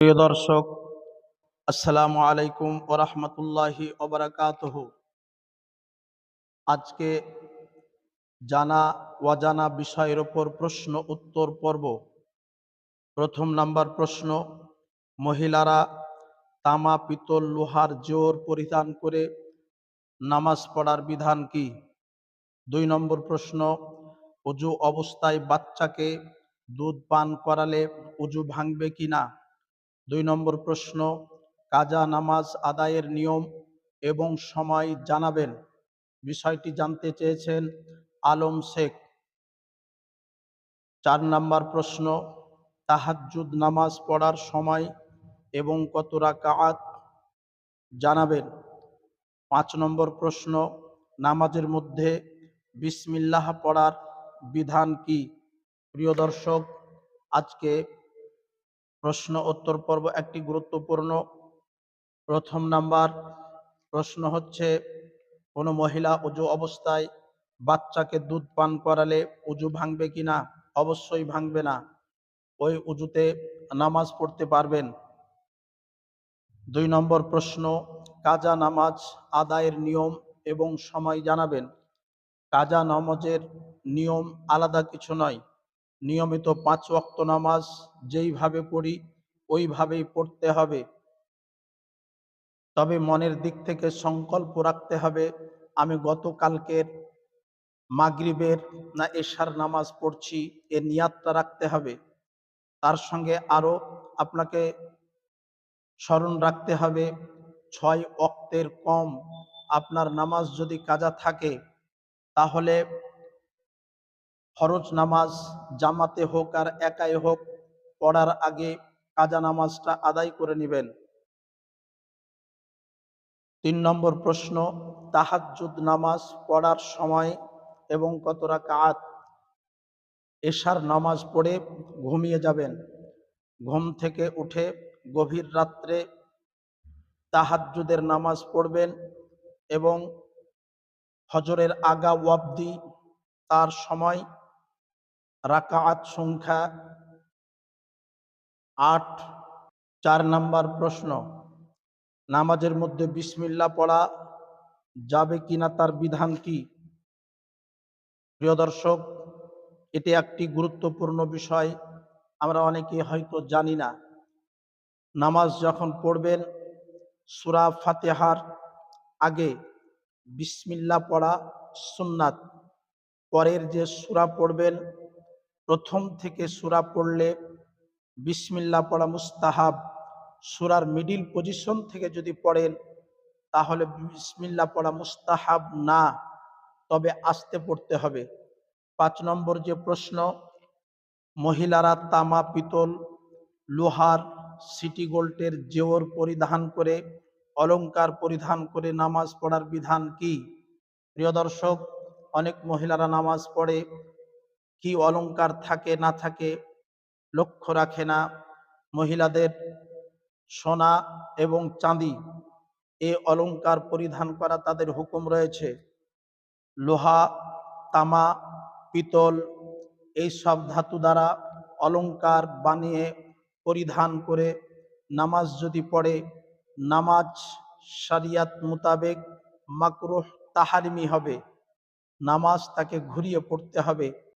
প্রিয় দর্শক, আসসালামু আলাইকুম ওরহমতুল্লাহি ওবরাকাতহ আজকে জানা অজানা বিষয়ের ওপর প্রশ্ন উত্তর পর্ব। প্রথম নাম্বার প্রশ্ন, মহিলারা তামা, পিতল, লোহার জোর পরিধান করে নামাজ পড়ার বিধান কি? দুই নম্বর প্রশ্ন উজু অবস্থায় বাচ্চাকে দুধ পান করালে উজু ভাঙবে কি না দুই নম্বর প্রশ্ন, কাজা নামাজ আদায়ের নিয়ম এবং সময় জানাবেন। বিষয়টি জানতে চেয়েছেন আলম শেখ। চার নম্বর প্রশ্ন, তাহাজ্জুদ নামাজ পড়ার সময় এবং কত রাকাত জানাবেন? পাঁচ নম্বর প্রশ্ন, নামাজের মধ্যে বিসমিল্লাহ পড়ার বিধান কি? প্রিয় দর্শক, আজকে প্রশ্ন উত্তর পর্ব একটি গুরুত্বপূর্ণ প্রথম নাম্বার। প্রশ্ন হচ্ছে, কোনো মহিলা উজু অবস্থায় বাচ্চাকে দুধ পান করালে উজু ভাঙবে কি না অবশ্যই ভাঙবে না। ওই উজুতে নামাজ পড়তে পারবেন। দুই নম্বর প্রশ্ন, কাজা নামাজ আদায়ের নিয়ম এবং সময় জানাবেন। কাজা নামাজের নিয়ম আলাদা কিছু নয়। নিয়মিত পাঁচ ওয়াক্ত নামাজ যেইভাবে পড়ি, ওইভাবেই পড়তে হবে। তবে মনের দিক থেকে সংকল্প রাখতে হবে, আমি গতকালকের মাগরিবের না এশার নামাজ পড়ছি, এ নিয়াতটা রাখতে হবে। তার সঙ্গে আরও আপনাকে স্মরণ রাখতে হবে, ছয় অক্তের কম আপনার নামাজ যদি কাজা থাকে, তাহলে ফরজ নামাজ, জামাতে হোক আর একাই হোক, পড়ার আগে কাজা নামাজটা আদায় করে নেবেন। তিন নম্বর প্রশ্ন, তাহাজ্জুদ নামাজ পড়ার সময় এবং কত রাকাত? এশার নামাজ পড়ে ঘুমিয়ে যাবেন। ঘুম থেকে উঠে গভীর রাত্রে তাহাজ্জুদের নামাজ পড়বেন এবং হজরের আগা ওয়াবদি তার সময় রাকাত সংখ্যা আট, চার নাম্বার প্রশ্ন। নামাজের মধ্যে বিসমিল্লা পড়া যাবে কিনা তার বিধান কি? প্রিয় দর্শক, এটি একটি গুরুত্বপূর্ণ বিষয়, আমরা অনেকে হয়তো জানি না। নামাজ যখন পড়বেন, সুরা ফাতেহার আগে বিসমিল্লা পড়া সুন্নাত, পরের যে সুরা পড়বেন প্রথম থেকে সুরা পড়লে বিসমিল্লা পড়া মুস্তাহাব। সুরার মিডিল পজিশন থেকে যদি পড়েন, তাহলে বিসমিল্লা পড়া মুস্তাহাব না, তবে আসতে পড়তে হবে। পাঁচ নম্বর যে প্রশ্ন, মহিলারা তামা পিতল, লোহার সিটি গোল্ডের জেওর পরিধান করে, অলংকার পরিধান করে নামাজ পড়ার বিধান কি? প্রিয় দর্শক, অনেক মহিলারা নামাজ পড়ে কি অলংকার থাকে, না থাকে, লক্ষ্য রাখে না। মহিলাদের সোনা এবং চাঁদি, এ অলংকার পরিধান করা তাদের হুকুম রয়েছে। লোহা, তামা, পিতল, এই সব ধাতু দ্বারা অলংকার বানিয়ে পরিধান করে নামাজ যদি পড়ে, নামাজ শরিয়াত মোতাবেক মাকরুহ তাহারিমি হবে। নামাজ তাকে ঘুরিয়ে পড়তে হবে।